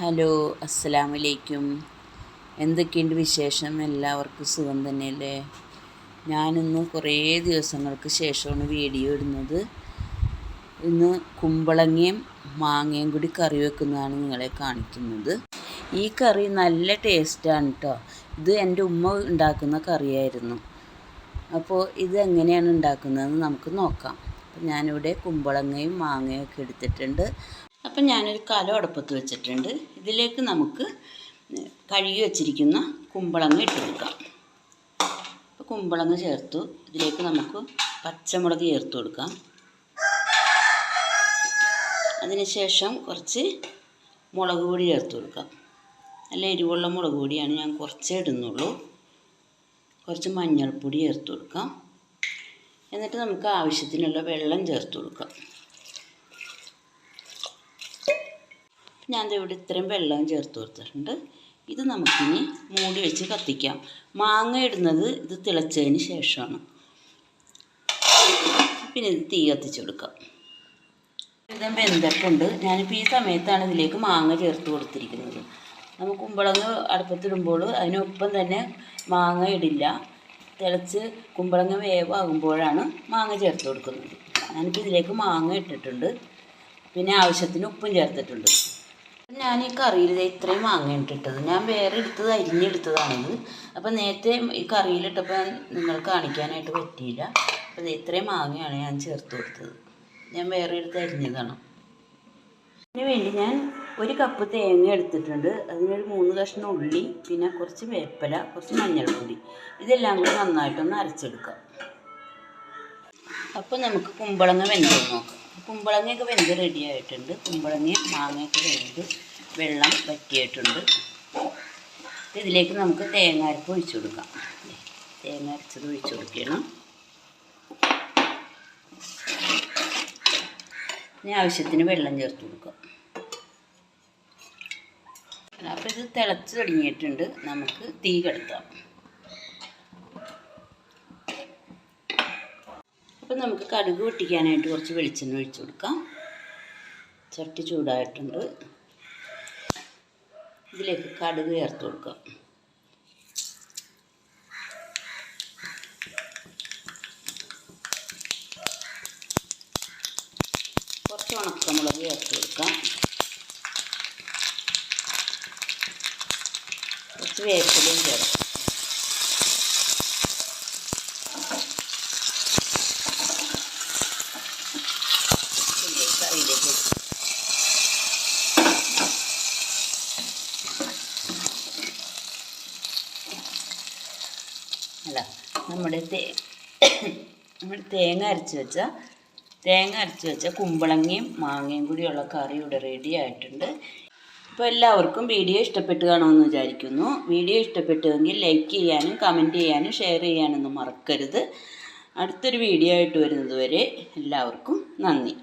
Hello അസ്സലാമു അലൈക്കും എന്തൊക്കെയുണ്ട് വിശേഷം? എല്ലാവർക്കും സുഖം തന്നെയല്ലേ? ഞാനിന്ന് കുറേ ദിവസങ്ങൾക്ക് ശേഷമാണ് വീഡിയോ ഇടുന്നത്. ഇന്ന് കുമ്പളങ്ങയും മാങ്ങയും കൂടി കറി വെക്കുന്നതാണ് നിങ്ങളെ കാണിക്കുന്നത്. ഈ കറി നല്ല ടേസ്റ്റാണ് കേട്ടോ ഇത് എന്റെ ഉമ്മ ഉണ്ടാക്കുന്ന കറിയായിരുന്നു. അപ്പോൾ ഇത് എങ്ങനെയാണ് ഉണ്ടാക്കുന്നതെന്ന് നമുക്ക് നോക്കാം. ഞാനിവിടെ കുമ്പളങ്ങയും മാങ്ങയും ഒക്കെ എടുത്തിട്ടുണ്ട്. അപ്പം ഞാനൊരു കലം അടുപ്പത്ത് വെച്ചിട്ടുണ്ട്. ഇതിലേക്ക് നമുക്ക് കഴുകി വെച്ചിരിക്കുന്ന കുമ്പളങ്ങ ഇട്ട് കൊടുക്കാം. അപ്പോൾ കുമ്പളങ്ങ ചേർത്തു. ഇതിലേക്ക് നമുക്ക് പച്ചമുളക് ചേർത്ത് കൊടുക്കാം. അതിനുശേഷം കുറച്ച് മുളക് പൊടി ചേർത്ത് കൊടുക്കാം. നല്ല എരിവുള്ള മുളക് പൊടിയാണ് ഞാൻ കുറച്ചേ ഇടുന്നുള്ളൂ. കുറച്ച് മഞ്ഞൾപ്പൊടി ചേർത്ത് കൊടുക്കാം. എന്നിട്ട് നമുക്ക് ആവശ്യത്തിനുള്ള വെള്ളം ചേർത്ത് കൊടുക്കാം. ഞാൻ ഇവിടെ ഇത്രയും വെള്ളം ചേർത്ത് കൊടുത്തിട്ടുണ്ട്. ഇത് നമുക്കിനി മൂടി വെച്ച് കത്തിക്കാം. മാങ്ങ ഇടുന്നത് ഇത് തിളച്ചതിന് ശേഷമാണ്. പിന്നെ ഇത് തീ കത്തിച്ച് കൊടുക്കാം. ഇത് വെന്തിട്ടുണ്ട്. ഞാനിപ്പോൾ ഈ സമയത്താണ് ഇതിലേക്ക് മാങ്ങ ചേർത്ത് കൊടുത്തിരിക്കുന്നത്. നമുക്ക് കുമ്പളങ്ങ് അടുപ്പത്തിടുമ്പോൾ അതിനൊപ്പം തന്നെ മാങ്ങ ഇടില്ല. തിളച്ച് കുമ്പളങ്ങ വേവാകുമ്പോഴാണ് മാങ്ങ ചേർത്ത് കൊടുക്കുന്നത്. ഞാനിപ്പോൾ ഇതിലേക്ക് മാങ്ങ ഇട്ടിട്ടുണ്ട്. പിന്നെ ആവശ്യത്തിന് ഉപ്പും ചേർത്തിട്ടുണ്ട്. ഞാൻ ഈ കറിയിൽ ഇത്രയും മാങ്ങ ഇട്ടിട്ടത് ഞാൻ വേറെ എടുത്തത് അരിഞ്ഞെടുത്തതാണിത്. അപ്പം നേരത്തെ ഈ കറിയിലിട്ടപ്പോൾ നിങ്ങൾ കാണിക്കാനായിട്ട് പറ്റിയില്ല. അപ്പം ഇത്രയും മാങ്ങയാണ് ഞാൻ ചേർത്ത് കൊടുത്തത്. ഞാൻ വേറെ എടുത്ത് അരിഞ്ഞതാണ്. അതിന് വേണ്ടി ഞാൻ ഒരു കപ്പ് തേങ്ങ എടുത്തിട്ടുണ്ട്. അതിനൊരു മൂന്ന് കഷ്ണം ഉള്ളി പിന്നെ കുറച്ച് വേപ്പല കുറച്ച് മഞ്ഞൾപ്പൊടി. ഇതെല്ലാം കൂടി നന്നായിട്ടൊന്ന് അരച്ചെടുക്കാം. അപ്പോൾ നമുക്ക് കുമ്പളങ്ങ വെന്തത് നോക്കാം. കുമ്പളങ്ങയൊക്കെ വെന്ത് റെഡി ആയിട്ടുണ്ട്. കുമ്പളങ്ങയും മാങ്ങയൊക്കെ വെന്ത് വെള്ളം വറ്റിയിട്ടുണ്ട്. ഇതിലേക്ക് നമുക്ക് തേങ്ങ അരപ്പ് ഒഴിച്ചു കൊടുക്കാം. തേങ്ങ അരച്ചത് ഒഴിച്ചു കൊടുക്കണം. ഇനി ആവശ്യത്തിന് വെള്ളം ചേർത്ത് കൊടുക്കാം. അപ്പോൾ ഇത് തിളച്ച് തുടങ്ങിയിട്ടുണ്ട്. നമുക്ക് തീ കെടുത്താം. അപ്പം നമുക്ക് കടുക് പൊട്ടിക്കാനായിട്ട് കുറച്ച് വെളിച്ചെണ്ണ ഒഴിച്ചു കൊടുക്കാം. ചട്ടി ചൂടായിട്ടുണ്ട്. ഇതിലേക്ക് കടുക് ചേർത്ത് കൊടുക്കാം. കുറച്ച് ഉണക്കമുളക് ചേർത്ത് കൊടുക്കാം. കുറച്ച് വേപ്പിലയും ചേർക്കാം. അല്ല നമ്മുടെ തേ നമ്മൾ തേങ്ങ അരച്ച് വെച്ച തേങ്ങ അരച്ച് വെച്ച കുമ്പളങ്ങയും മാങ്ങയും കൂടിയുള്ള കറി ഇവിടെ റെഡി ആയിട്ടുണ്ട്. അപ്പോൾ എല്ലാവർക്കും വീഡിയോ ഇഷ്ടപ്പെട്ട് കാണുമെന്ന് വിചാരിക്കുന്നു. വീഡിയോ ഇഷ്ടപ്പെട്ടുവെങ്കിൽ ലൈക്ക് ചെയ്യാനും കമന്റ് ചെയ്യാനും ഷെയർ ചെയ്യാനൊന്നും മറക്കരുത്. അടുത്തൊരു വീഡിയോ ആയിട്ട് വരുന്നത് വരെ എല്ലാവർക്കും നന്ദി.